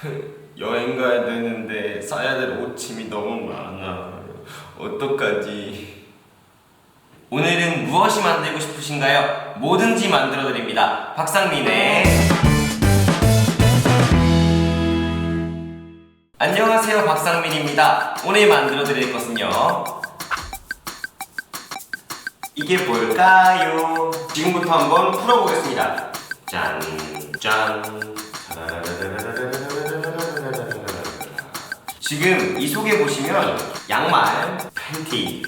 여행 가야 되는데 사야 될 옷침이 너무 많아. 어떡하지? 오늘은 무엇이 만들고 싶으신가요? 뭐든지 만들어 드립니다. 박상민의 안녕하세요. 박상민입니다. 오늘 만들어 드릴 것은요. 이게 뭘까요? 지금부터 한번 풀어보겠습니다. 짠, 짠. 지금 이 속에 보시면 양말, 팬티,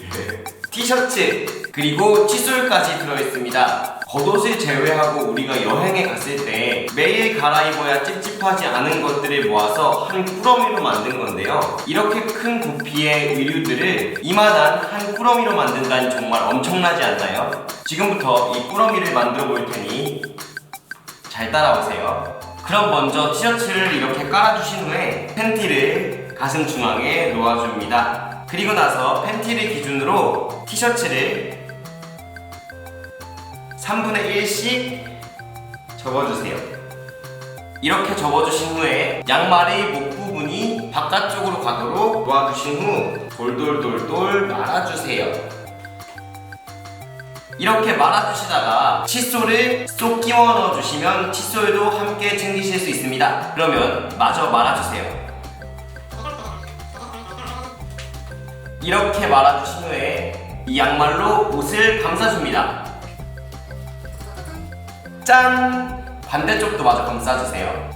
티셔츠, 그리고 칫솔까지 들어있습니다. 겉옷을 제외하고 우리가 여행에 갔을 때 매일 갈아입어야 찝찝하지 않은 것들을 모아서 한 꾸러미로 만든 건데요. 이렇게 큰 부피의 의류들을 이만한 한 꾸러미로 만든다니 정말 엄청나지 않나요? 지금부터 이 꾸러미를 만들어 볼 테니 잘 따라오세요. 그럼 먼저 티셔츠를 이렇게 깔아주신 후에 팬티를 가슴 중앙에 놓아줍니다. 그리고 나서 팬티를 기준으로 티셔츠를 3분의 1씩 접어주세요. 이렇게 접어주신 후에 양말의 목 부분이 바깥쪽으로 가도록 놓아주신 후 돌돌돌돌 말아주세요. 이렇게 말아주시다가 칫솔을 쏙 끼워 넣어주시면 칫솔도 함께 챙기실 수 있습니다. 그러면 마저 말아주세요. 이렇게 말아주신 후에 이 양말로 옷을 감싸줍니다. 짠! 반대쪽도 마저 감싸주세요.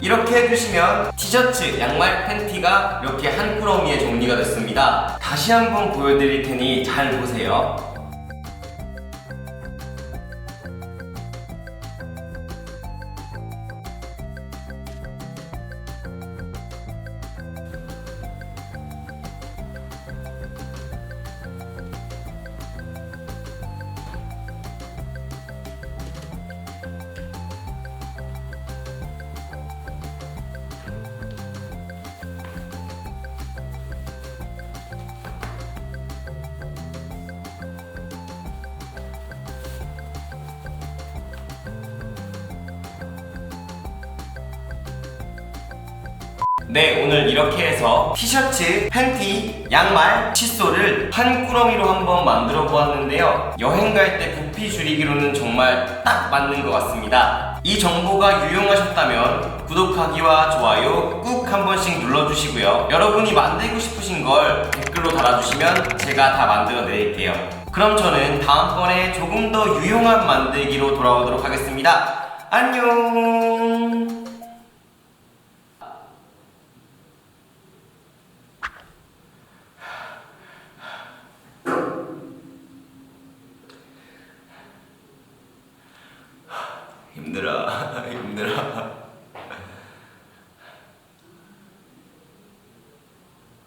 이렇게 해주시면 티셔츠, 양말, 팬티가 이렇게 한 꾸러미에 정리가 됐습니다. 다시 한번 보여드릴 테니 잘 보세요. 네, 오늘 이렇게 해서 티셔츠, 팬티, 양말, 칫솔을 한 꾸러미로 한번 만들어 보았는데요. 여행 갈 때 부피 줄이기로는 정말 딱 맞는 것 같습니다. 이 정보가 유용하셨다면 구독하기와 좋아요 꾹 한 번씩 눌러주시고요. 여러분이 만들고 싶으신 걸 댓글로 달아주시면 제가 다 만들어 드릴게요. 그럼 저는 다음번에 조금 더 유용한 만들기로 돌아오도록 하겠습니다. 안녕! 힘들어. 힘들어